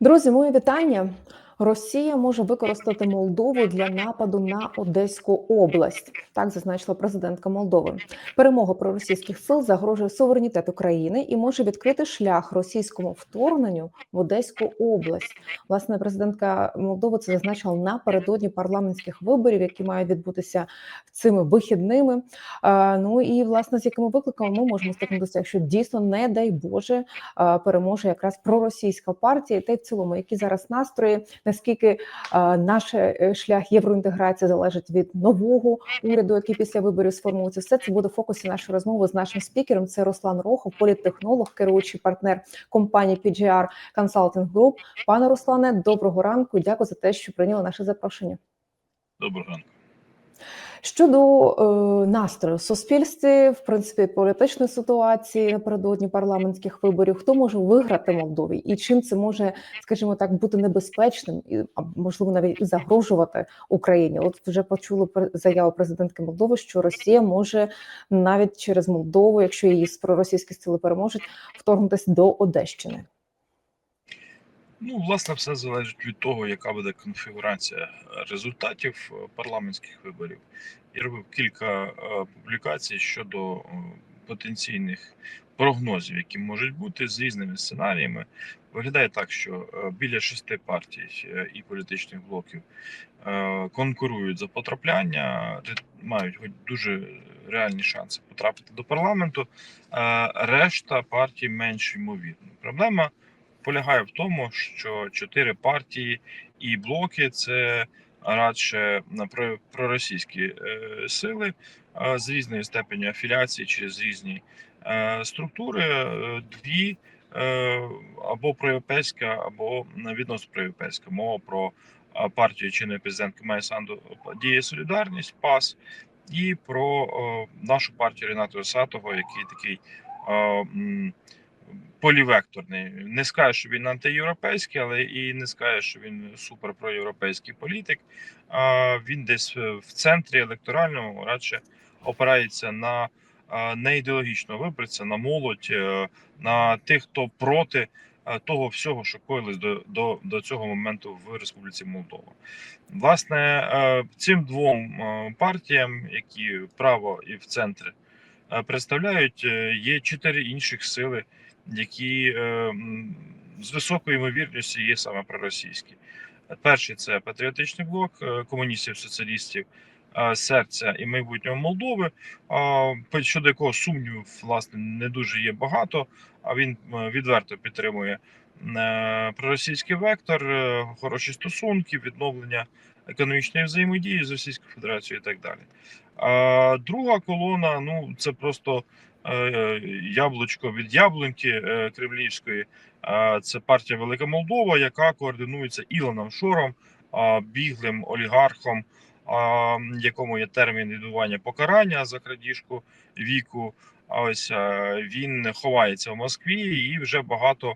Друзі, мої вітання. Росія може використати Молдову для нападу на Одеську область. Так зазначила президентка Молдови. Перемога проросійських сил загрожує суверенітету країни і може відкрити шлях російському вторгненню в Одеську область. Власне, президентка Молдови це зазначила напередодні парламентських виборів, які мають відбутися цими вихідними. Ну і власне з якими викликами ми можемо стикнутися, якщо дійсно, не дай Боже, переможе якраз проросійська партія, та й в цілому, які зараз настрої, наскільки наш е, шлях євроінтеграції залежить від нового уряду, який після виборів сформується, все це буде в фокусі нашої розмови з нашим спікером. Це Руслан Рохов, політтехнолог, керуючий партнер компанії PGR Consulting Group. Пане Руслане, доброго ранку. Дякую за те, що прийняли наше запрошення. Доброго ранку. Щодо е, настрою суспільстві, в принципі, політичної ситуації напередодні парламентських виборів, хто може виграти Молдові, і чим це може, скажімо так, бути небезпечним і можливо навіть і загрожувати Україні? От вже почули заяву президентки Молдови, що Росія може навіть через Молдову, якщо її проросійські сили переможуть, вторгнутися до Одещини. Ну, власне, все залежить від того, яка буде конфігурація е, результатів е, парламентських виборів. Я робив кілька е, публікацій щодо потенційних прогнозів, які можуть бути з різними сценаріями. Виглядає так, що біля шести партій і політичних блоків конкурують за потрапляння, мають дуже реальні шанси потрапити до парламенту. Решта партій менш ймовірно. Проблема полягає в тому, що чотири партії і блоки це радше проросійські е, сили з різною степеню афіліації через різні е, структури. Е, Дві або проєвропейська, або відносно проєвропейська мова про партію чинної президентки Майя Санду Дія Солідарність ПАС і про нашу партію Рената Осатого, який такий. Е, полівекторний. Не скаже, що він антиєвропейський, але і не скаже, що він супер проєвропейський політик. А він десь в центрі електоральному радше опирається на неідеологічного виборця, на молодь, е, на тих, хто проти е, того всього, що коїлось до, до, до цього моменту в Республіці Молдова. Власне, е, цим двом е, партіям, які право і в центрі е, представляють, е, є чотири інших сили які е, з високою ймовірністю є саме проросійські. Перший це патріотичний блок е, комуністів, соціалістів, е, серця і майбутнього Молдови, щодо якого сумнівів власне не дуже є багато. А він відверто підтримує проросійський вектор, хороші стосунки, відновлення економічної взаємодії з Російською Федерацією і так далі. А друга колона ну це просто е, яблучко від яблуньки е, кремлівської. Це партія Велика Молдова, яка координується Ілоном Шором, біглим олігархом, якому є термін відбування покарання за крадіжку віку. А ось е, він ховається в Москві і вже багато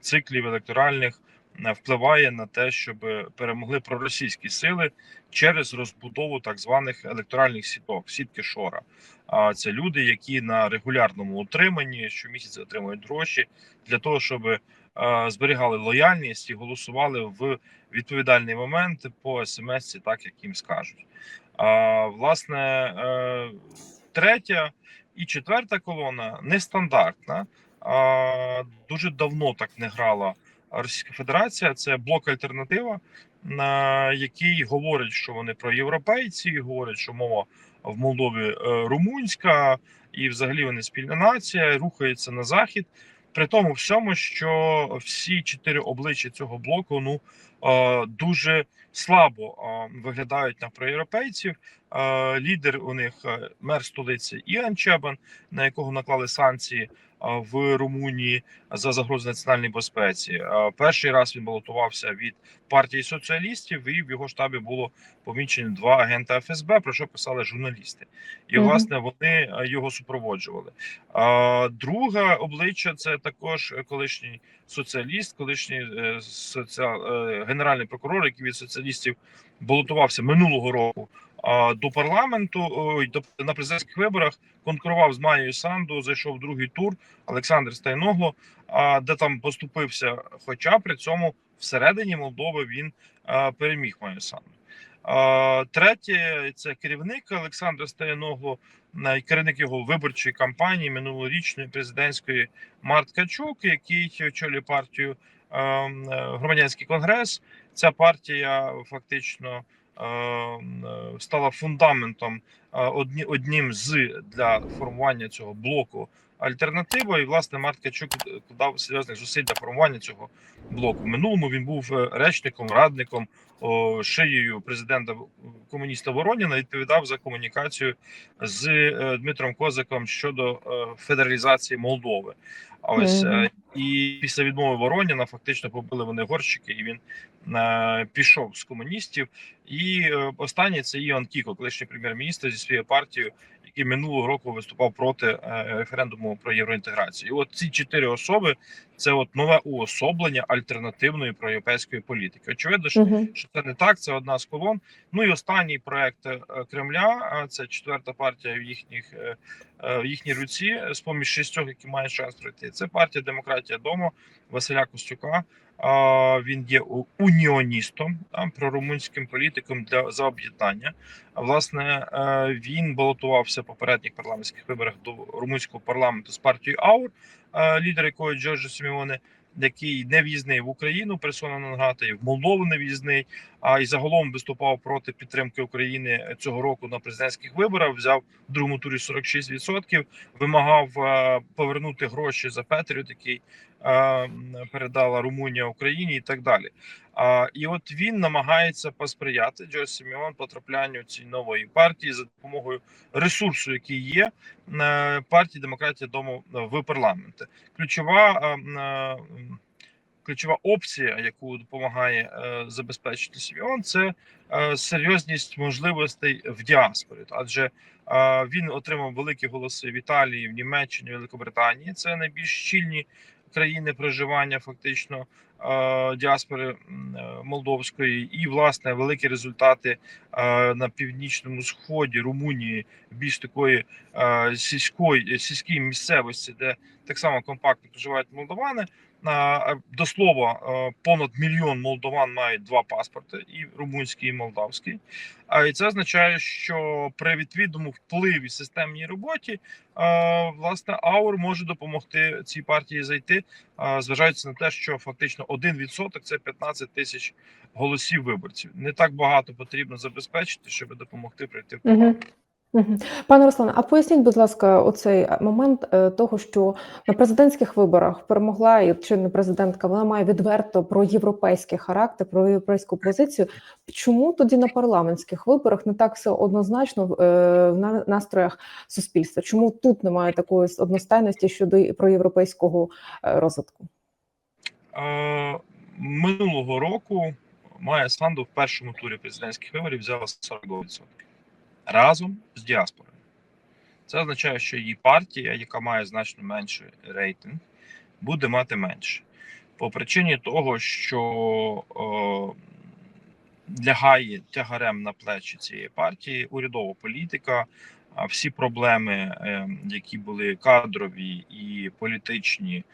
циклів електоральних впливає на те, щоб перемогли проросійські сили через розбудову так званих електоральних сіток, сітки Шора. А це люди, які на регулярному утриманні щомісяця отримують гроші для того, щоб е, зберігали лояльність і голосували в відповідальний момент по смс, так як їм скажуть. А, власне, е, третя і четверта колона нестандартна. Дуже давно так не грала Російська Федерація. Це блок альтернатива, на який говорить, що вони про європейці, говорять, що мова в Молдові е, румунська, і взагалі вони спільна нація, рухається на захід. При тому всьому, що всі чотири обличчя цього блоку ну дуже слабо е, виглядають на проєвропейців. Е, Лідер у них е, мер столиці Іан Чебан, на якого наклали санкції е, в Румунії за загрозу національній безпеці. Е, Перший раз він балотувався від партії соціалістів, і в його штабі було помічені два агента ФСБ, про що писали журналісти, і Мгм. власне вони е, його супроводжували. Друге обличчя це також колишній соціаліст, колишній е, соціал, е, генеральний прокурор, який від соціалістів балотувався минулого року до парламенту на президентських виборах конкурував з Маєю Санду. Зайшов в другий тур Олександр Стайногло, де там поступився. Хоча при цьому всередині Молдови він переміг Маю Санду. Третє це керівник Олександра Стаяногло, керівник його виборчої кампанії минулорічної президентської Март Качук, який очолює партію громадянський конгрес. Ця партія фактично е, е, стала фундаментом е, одні, одним з для формування цього блоку альтернатива. І власне Март Качук дав серйозних зусиль для формування цього блоку. В минулому він був е, речником, радником о, шиєю президента комуніста Вороніна. Відповідав за комунікацію з е, Дмитром Козаком щодо е, федералізації Молдови. А ось Мгм. е, і після відмови Вороніна фактично побили вони горщики, і він е, пішов з комуністів. І е, останній це Іон Кіко, колишній прем'єр-міністр зі своєю партією, який минулого року виступав проти е, референдуму про євроінтеграцію. І от ці чотири особи це от нове уособлення альтернативної проєвропейської політики. Очевидно, що Мгм. що це не так. Це одна з колон. Ну і останній проект е, Кремля. Це четверта партія в їхніх е, в їхній руці з поміж шістьох, які мають шанс пройти. Це партія Демократія Дому Василя Костюка. Він є уніоністом, прорумунським політиком для за об'єднання. Власне е, він балотувався в попередніх парламентських виборах до румунського парламенту з партією АУР, е, лідер якої Джорджо Сімеоне, який не в'їзний в Україну, персона Нангата і в Молдову не в'їзний, а і загалом виступав проти підтримки України цього року на президентських виборах. Взяв в другому турі 46%, вимагав е, повернути гроші за Петріот, який е, передала Румунія Україні, і так далі. А і от він намагається посприяти Джо Сімеон потраплянню цієї нової партії за допомогою ресурсу, який є е, партії демократія дому в парламенті. Ключова е, е, ключова опція, яку допомагає забезпечити Сімеон, це серйозність можливостей в діаспорі, адже він отримав великі голоси в Італії, в Німеччині, Великобританії. Це найбільш щільні країни проживання, фактично е, діаспори е, молдовської, і власне великі результати е, на північному сході Румунії, більш такої сільської сільській місцевості, де так само компактно проживають молдовани. До слова, понад мільйон молдован мають два паспорти: і румунський, і молдавський. А і це означає, що при відповідному впливі системній роботі власне аур може допомогти цій партії зайти, зважаючи на те, що фактично 1% – це 15 тисяч голосів виборців. Не так багато потрібно забезпечити, щоб допомогти прийти в парламент. Пане Руслане, а поясніть, будь ласка, оцей момент е, того, що на президентських виборах перемогла і чинна президентка, вона має відверто проєвропейський характер, проєвропейську позицію. Чому тоді на парламентських виборах не так все однозначно в е, в на- настроях суспільства? Чому тут немає такої одностайності щодо і- проєвропейського е, розвитку? Е, Минулого року Майя Санду в першому турі президентських виборів взяла 42% разом з діаспорою. Це означає, що її партія, яка має значно менший рейтинг, буде мати менше. По причині того, що е, лягає тягарем на плечі цієї партії урядова політика, всі проблеми, е, які були кадрові і політичні,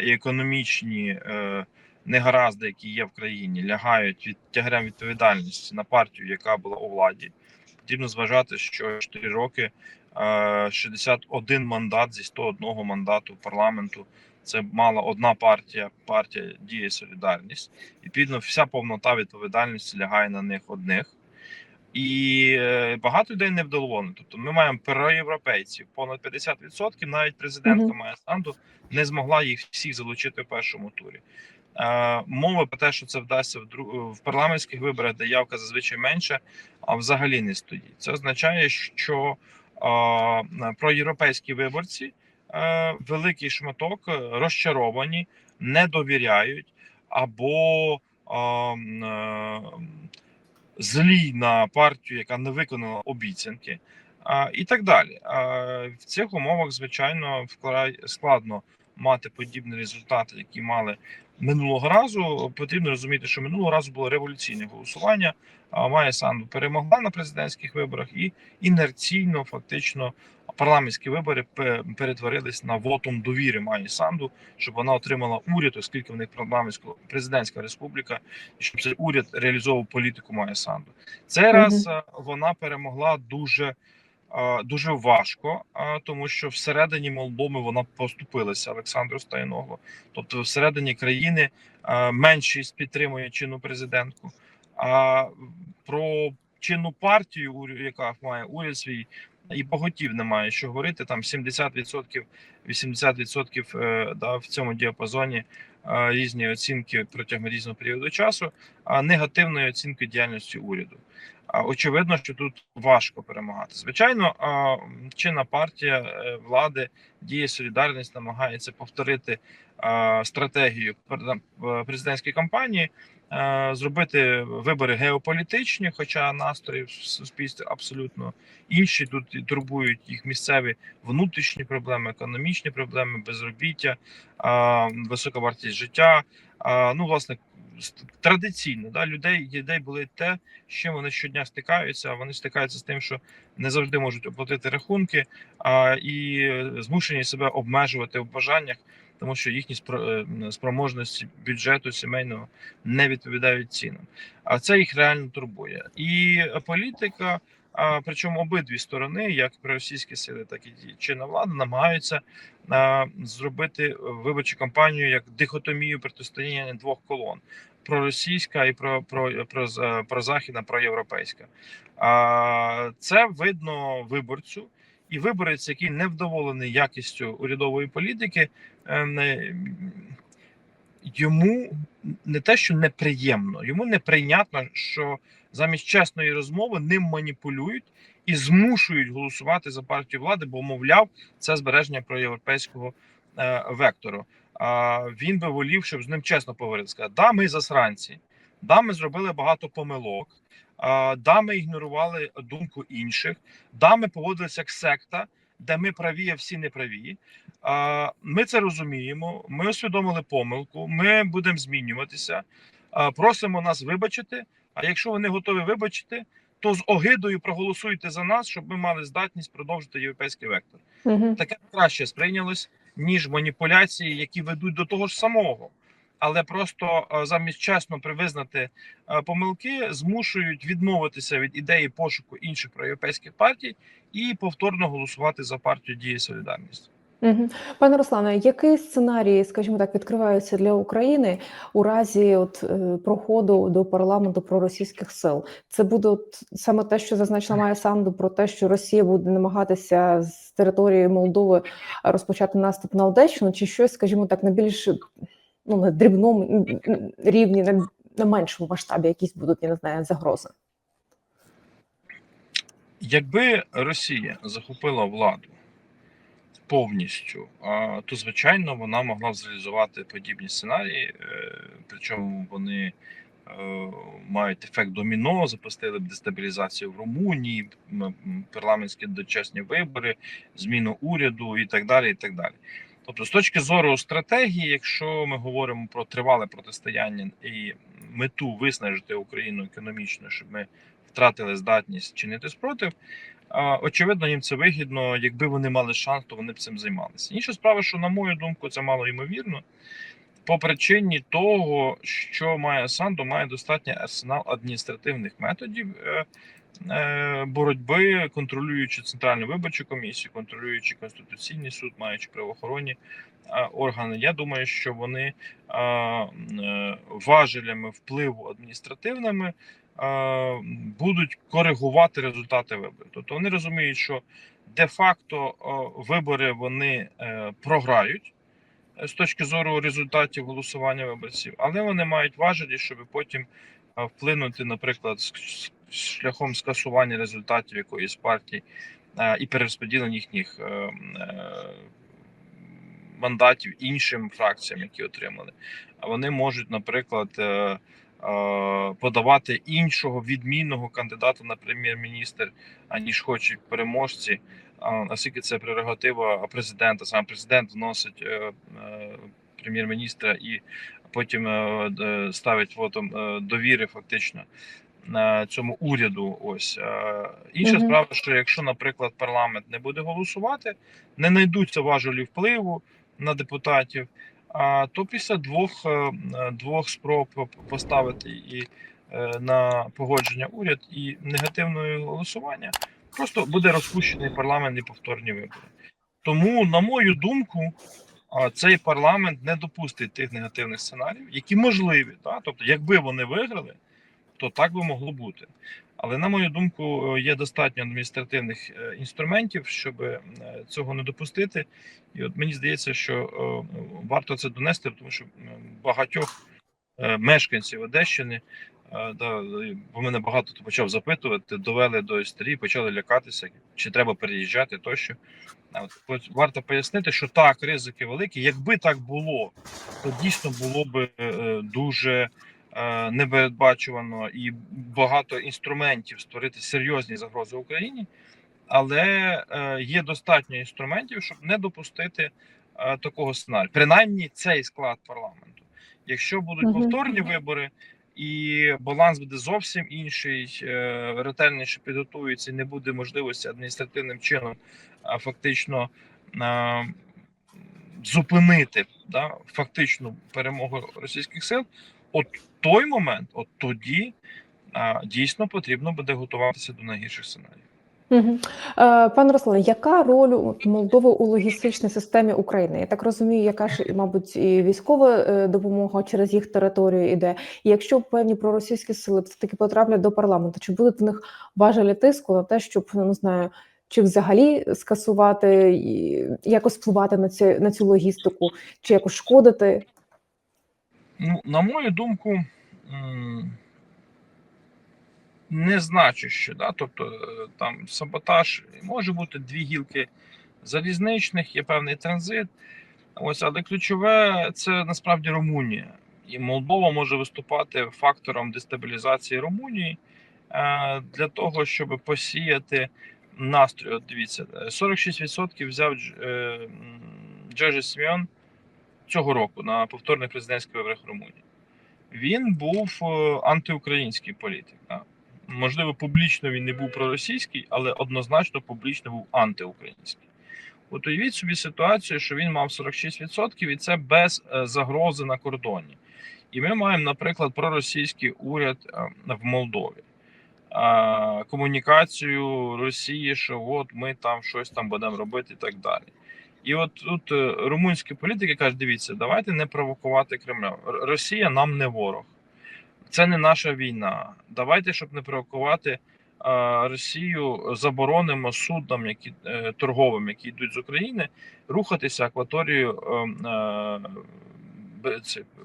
і економічні е, негаразди, які є в країні, лягають від тягарем відповідальності на партію, яка була у владі. Потрібно зважати, що 4 роки е, 61 мандат зі 101 мандату парламенту. Це мала одна партія, партія діє Солідарність. Відповідно, вся повнота відповідальності лягає на них одних. І е, багато людей невдоволені. Тобто ми маємо проєвропейців понад 50%, навіть президентка Мгм. Майя Санду не змогла їх всіх залучити в першому турі. Е, мови про те, що це вдасться в, парламентських виборах, де явка зазвичай менше, а взагалі не стоїть. Це означає, що е, проєвропейські виборці е, великий шматок розчаровані, не довіряють або злі на партію, яка не виконала обіцянки, і так далі. В цих умовах, звичайно, вкрай складно мати подібні результати, які мали минулого разу. Потрібно розуміти, що минулого разу було революційне голосування. А Майя Санду перемогла на президентських виборах і інерційно, фактично, парламентські вибори пе- перетворились на вотум довіри Майі Санду, щоб вона отримала уряд, оскільки в них парламентська президентська республіка, і щоб цей уряд реалізовував політику Майя Санду. Цей раз вона перемогла дуже. Дуже важко, тому що всередині Молдови вона поступилася Олександру Стайноглу. Тобто, всередині країни меншість підтримує чинну президентку. А про чинну партію, яка має уряд свій, і богатів немає що говорити. Там 70%, 80% е, да, в цьому діапазоні різні оцінки протягом різного періоду часу, а негативної оцінки діяльності уряду. Очевидно, що тут важко перемагати. Звичайно, чинна партія е, влади діє солідарність, намагається повторити стратегію е, президентської кампанії, е, зробити вибори геополітичні, хоча настрої в суспільстві абсолютно інші. Тут турбують їх місцеві внутрішні проблеми, економічні проблеми, безробіття, висока вартість життя. Ну, власне, традиційно да, людей людей були те, з чим вони щодня стикаються. Вони стикаються з тим, що не завжди можуть оплатити рахунки, а і змушені себе обмежувати в бажаннях, тому що їхні е, спроможності бюджету сімейного не відповідають цінам. А це їх реально турбує. І політика, причому обидві сторони, як російські сили, так і чинна влада, намагаються зробити виборчу кампанію як дихотомію протистояння двох колон: проросійська і про, про, про, про західна, проєвропейська. Це видно виборцю. І виборець, який не вдоволений якістю урядової політики, е, йому не те, що неприємно, йому неприйнятно, що замість чесної розмови ним маніпулюють і змушують голосувати за партію влади, бо мовляв, це збереження проєвропейського е, вектору. А він би волів, щоб з ним чесно поговорити. Сказати, да, ми засранці, да, ми зробили багато помилок. Да, ми ігнорували думку інших, да, ми поводилися як секта, де ми праві, а всі не праві. Ми це розуміємо. Ми усвідомили помилку. Ми будемо змінюватися. Просимо нас вибачити. А якщо ви не готові вибачити, то з огидою проголосуйте за нас, щоб ми мали здатність продовжити європейський вектор. Угу. Таке краще сприйнялось ніж маніпуляції, які ведуть до того ж самого. Але просто е, замість чесно привизнати е, помилки, змушують відмовитися від ідеї пошуку інших проєвропейських партій і повторно голосувати за партію дії Солідарність. Пане Руслане, який сценарій, скажімо так, відкривається для України у разі от, е, проходу до парламенту проросійських сил? Це буде от саме те, що зазначила Майя Санду, про те, що Росія буде намагатися з території Молдови розпочати наступ на Одещину, чи щось, скажімо так, на більш ну, на дрібному рівні, на, на меншому масштабі, якісь будуть, я не знаю, загрози? Якби Росія захопила владу повністю, то звичайно вона могла б зреалізувати подібні сценарії, е, причому вони е, мають ефект доміно, запустили б дестабілізацію в Румунії, парламентські дочасні вибори, зміну уряду і так далі. І так далі. Тобто, з точки зору стратегії, якщо ми говоримо про тривале протистояння і мету виснажити Україну економічно, щоб ми втратили здатність чинити спротив. Очевидно, їм це вигідно. Якби вони мали шанс, то вони б цим займалися. Інша справа, що на мою думку, це мало ймовірно. По причині того, що має Санду, має достатній арсенал адміністративних методів е, е, боротьби, контролюючи центральну виборчу комісію, контролюючи конституційний суд, маючи правоохоронні е, органи. Я думаю, що вони важелями впливу адміністративними будуть коригувати результати виборів. Тобто вони розуміють, що де-факто вибори вони е, програють е, з точки зору результатів голосування виборців, але вони мають важелі, щоб потім е, вплинути, наприклад, шляхом скасування результатів якоїсь партії і перерозподілення їхніх мандатів іншим фракціям, які отримали. А вони можуть, наприклад, подавати іншого відмінного кандидата на прем'єр-міністр, аніж хочуть переможці. А, Оскільки це прерогатива президента, сам президент вносить е, е, прем'єр-міністра і потім е, ставить вотом е, довіри фактично на цьому уряду. Ось Е, інша Мгм. справа, що якщо, наприклад, парламент не буде голосувати, не знайдуться важелі впливу на депутатів. То після двох, е, е, двох спроб поставити і е, на погодження уряд і негативне голосування, просто буде розпущений парламент і повторні вибори. Тому, на мою думку, цей парламент не допустить тих негативних сценаріїв, які можливі. Та? Тобто, якби вони виграли, то так би могло бути. Але на мою думку, є достатньо адміністративних е, інструментів, щоб е, цього не допустити. І от мені здається, що е, варто це донести, тому що багатьох мешканців Одещини, да, бо мене багато хто почав запитувати, довели до історії, почали лякатися, чи треба переїжджати тощо. От, варто пояснити, що так, ризики великі. Якби так було, то дійсно було б дуже непередбачувано і багато інструментів створити серйозні загрози Україні, але е, є достатньо інструментів, щоб не допустити е, такого сценарію. Принаймні, цей склад парламенту. Якщо будуть повторні вибори. І баланс буде зовсім інший, е, ретельніше підготується, і не буде можливості адміністративним чином фактично зупинити да, фактичну перемогу російських сил. От той момент, от тоді а, дійсно потрібно буде готуватися до найгірших сценаріїв. Е, пане Руслане, яка роль Молдови у логістичній системі України? Я так розумію, яка ж, мабуть, і військова е, допомога через їх територію іде. І якщо певні проросійські сили все таки потраплять до парламенту, чи будуть в них важелі тиску на те, щоб ну, не знаю, чи взагалі скасувати якось впливати на цю на цю логістику, чи якось шкодити? Ну, на мою думку, м, незначуще, да? тобто е, там саботаж може бути дві гілки залізничних, є певний транзит. Ось, але ключове це насправді Румунія. І Молдова може виступати фактором дестабілізації Румунії е, для того, щоб посіяти настрій. От дивіться, е, 46% взяв Дж- м, Джорджі Сімеон цього року на повторних президентських виборах Румунії. Він був е, антиукраїнський політик. Можливо, публічно він не був проросійський, але однозначно публічно був антиукраїнський. От уявіть собі ситуацію, що він мав 46%, і це без е, загрози на кордоні. І ми маємо, наприклад, проросійський уряд е, в Молдові. Комунікацію Росії, що от ми там щось там будемо робити і так далі. І от тут е, румунські політики кажуть: дивіться, давайте не провокувати Кремля. Росія нам не ворог, це не наша війна. Давайте, щоб не провокувати Росію, заборонимо суднам, які е, торговим, які йдуть з України, рухатися акваторією е, е,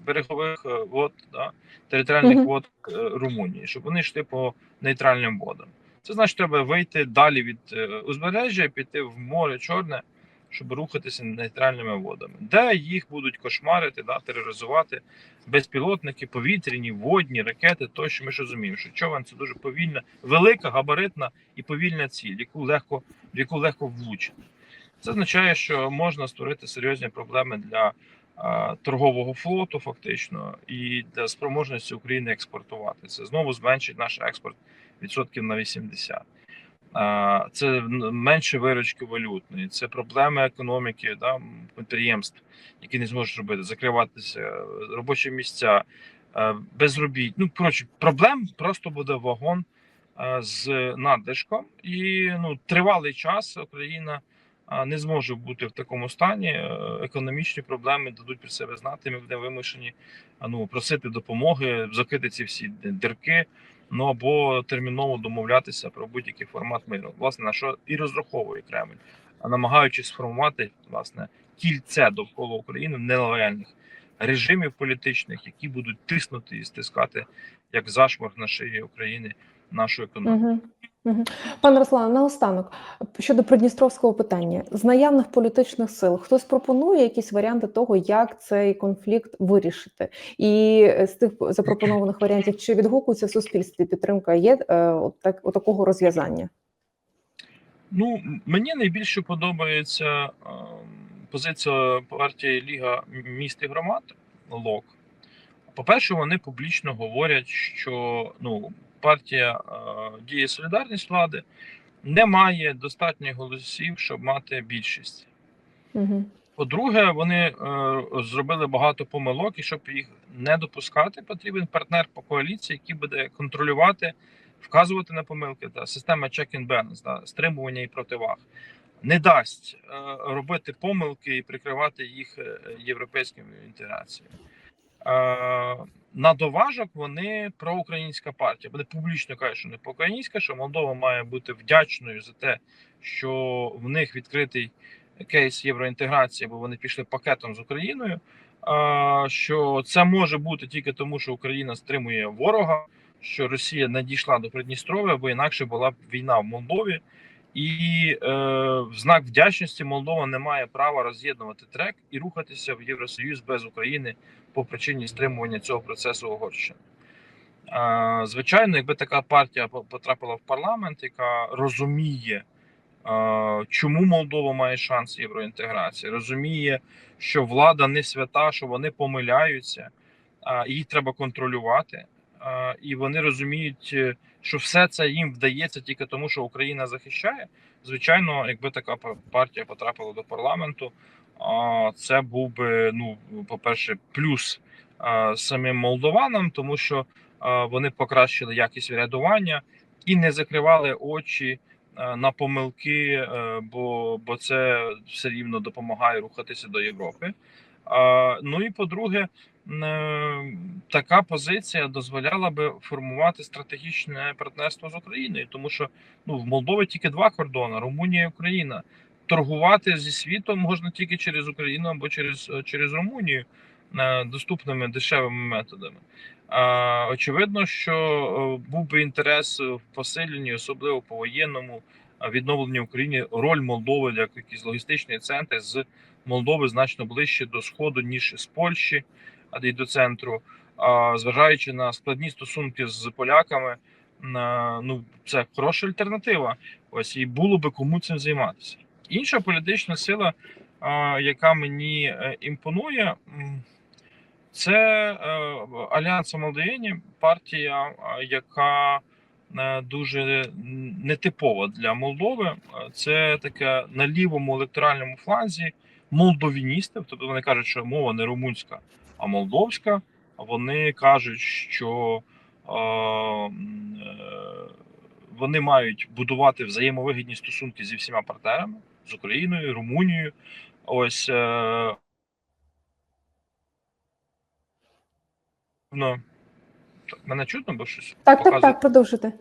берегових вод, да, територіальних вод Румунії, щоб вони йшли по нейтральним водам. Це значить, треба вийти далі від узбережжя, піти в море Чорне, щоб рухатися нейтральними водами, де їх будуть кошмарити, да, тероризувати безпілотники, повітряні, водні, ракети. Тощо ми ж розуміємо, що човен це дуже повільна, велика, габаритна і повільна ціль, яку легко, яку легко влучити. Це означає, що можна створити серйозні проблеми для а, торгового флоту, фактично, і для спроможності України експортувати. Це знову зменшить наш експорт відсотків на 80. Це менше виручки валютної, це проблеми економіки, да, підприємств, які не зможуть робити, закриватися, робочі місця, е, безробіт. Ну, коротше, проблем просто буде вагон е, з надлишком, і ну, тривалий час Україна не зможе бути в такому стані. Е, Економічні проблеми дадуть про себе знати. Ми будемо вимушені ну, просити допомоги, закрити ці всі дірки. Ну або терміново домовлятися про будь-який формат миру, власне на що і розраховує Кремль, а намагаючись сформувати власне кільце довкола України нелояльних режимів політичних, які будуть тиснути і стискати як зашморг на шиї України нашу економіку. Угу. Пане Руслане, наостанок щодо придністровського питання з наявних політичних сил хтось пропонує якісь варіанти того, як цей конфлікт вирішити, і з тих запропонованих варіантів чи відгукується в суспільстві підтримка є е, от так от такого розв'язання? Ну мені найбільше подобається е, позиція партії Ліга міст і громад ЛОК. По-перше, вони публічно говорять, що ну, партія е, діє солідарність влади не має достатньо голосів, щоб мати більшість. Угу. По-друге, вони е, зробили багато помилок, і щоб їх не допускати, потрібен партнер по коаліції, який буде контролювати, вказувати на помилки та система check and balance, да, стримування і противаг. Не дасть е, робити помилки і прикривати їх європейською інтеграцією. Е, на доважок вони проукраїнська партія. Вони публічно кажуть, що не проукраїнська, що Молдова має бути вдячною за те, що в них відкритий кейс євроінтеграції, бо вони пішли пакетом з Україною. Що це може бути тільки тому, що Україна стримує ворога, що Росія надійшла до Придністров'я, бо інакше була б війна в Молдові, і е, в знак вдячності Молдова не має права роз'єднувати трек і рухатися в Євросоюз без України по причині стримування цього процесу Угорщини. Звичайно, якби така партія потрапила в парламент, яка розуміє. Чому Молдова має шанс євроінтеграції? Розуміє, що влада не свята, що вони помиляються, їх треба контролювати. І вони розуміють, е, що все це їм вдається тільки тому, що Україна захищає. Звичайно, якби така партія потрапила до парламенту, це був би, ну, по-перше, плюс самим молдованам, тому що вони покращили якість врядування і не закривали очі на помилки, е, бо, бо це все рівно допомагає рухатися до Європи. Ну і по-друге, е, така позиція дозволяла би формувати стратегічне партнерство з Україною, тому що ну в Молдові тільки два кордони: Румунія і Україна. Торгувати зі світом можна тільки через Україну або через, е, через Румунію е, доступними дешевими методами. Очевидно, що е, був би інтерес в посиленні, особливо по воєнному відновленні Україні, роль Молдови як якийсь логістичний центр з Молдови значно ближче до сходу ніж з Польщі, а й до центру. А зважаючи на складні стосунки з поляками, ну це хороша альтернатива. Ось і було би кому цим займатися. Інша політична сила, яка мені е, імпонує, це е, Альянс Молдовіні, партія, а, яка е, дуже нетипова для Молдови. Е, Це таке на лівому електоральному фланзі молдовіністів. Тобто вони кажуть, що мова не румунська, а молдовська. Вони кажуть, що е, е, вони мають будувати взаємовигідні стосунки зі всіма партнерами з Україною, Румунією. Ось е, ну, так, мене чутно, бо щось Так, так, показує. так, продовжуйте.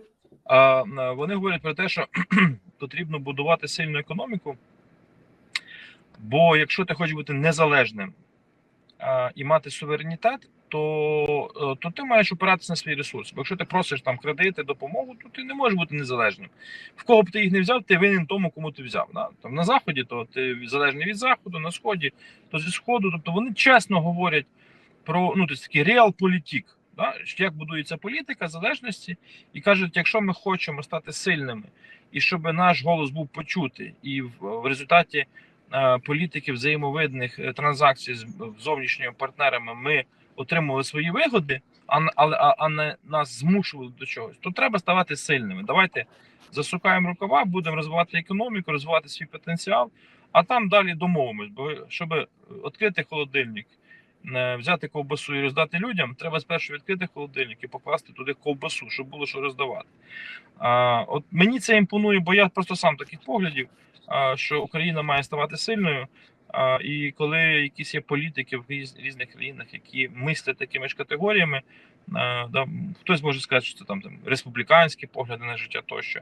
А, е, Вони говорять про те, що потрібно будувати сильну економіку. Бо якщо ти хочеш бути незалежним а, і мати суверенітет, то, е, то ти маєш опиратися на свій ресурс. Бо якщо ти просиш там кредити, допомогу, то ти не можеш бути незалежним. В кого б ти їх не взяв, ти винен тому, кому ти взяв. Да? Там на заході, то ти залежний від заходу, на сході, то зі сходу. Тобто вони чесно говорять про ну, тобто такий реал-політік. Да? Як будується політика залежності, і кажуть, якщо ми хочемо стати сильними, і щоб наш голос був почутий, і в, в результаті е, політики взаємовидних е, транзакцій з зовнішніми партнерами ми отримували свої вигоди, а, а, а не нас змушували до чогось, то треба ставати сильними. Давайте засукаємо рукава, будемо розвивати економіку, розвивати свій потенціал, а там далі домовимось. Бо щоб відкрити холодильник, е, взяти ковбасу і роздати людям, треба спершу відкрити холодильник і покласти туди ковбасу, щоб було що роздавати. А, от мені це імпонує, бо я просто сам таких поглядів, що Україна має ставати сильною. А, і коли якісь є політики в різ- різних країнах, які мислять такими ж категоріями, а, да, хтось може сказати, що це там, там республіканські погляди на життя тощо.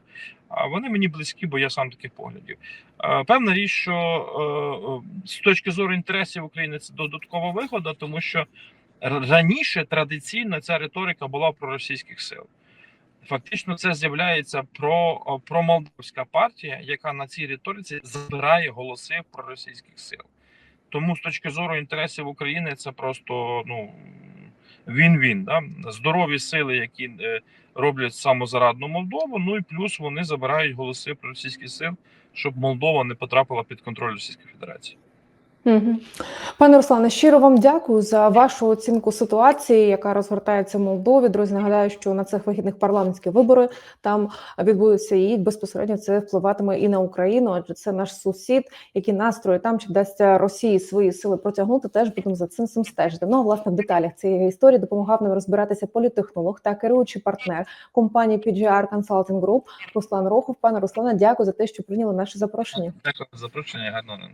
А вони мені близькі, бо я сам таких поглядів. А, певна річ, що е, е, з точки зору інтересів України це додаткова вигода, тому що раніше традиційно ця риторика була про російських сил. Фактично, це з'являється про, промолдовська партія, яка на цій риториці забирає голоси проросійських сил. Тому з точки зору інтересів України це просто ну він-він. Да? Здорові сили, які е, роблять самозарадну Молдову. Ну і плюс вони забирають голоси проросійських сил, щоб Молдова не потрапила під контроль Російської Федерації. Пане Руслане, щиро вам дякую за вашу оцінку ситуації, яка розгортається в Молдові. Друзі, нагадаю, що на цих вихідних парламентські вибори там відбудуться і безпосередньо це впливатиме і на Україну, адже це наш сусід, які настрої там чи вдасться Росії свої сили протягнути. Теж будемо за цим стежити. Ну а власне в деталях цієї історії допомагав нам розбиратися політтехнолог та керуючий партнер компанії PGR Consulting Group Руслан Рохов. Пане Руслане, дякую за те, що прийняли наше запрошення. Дякую за запрошення, гарного.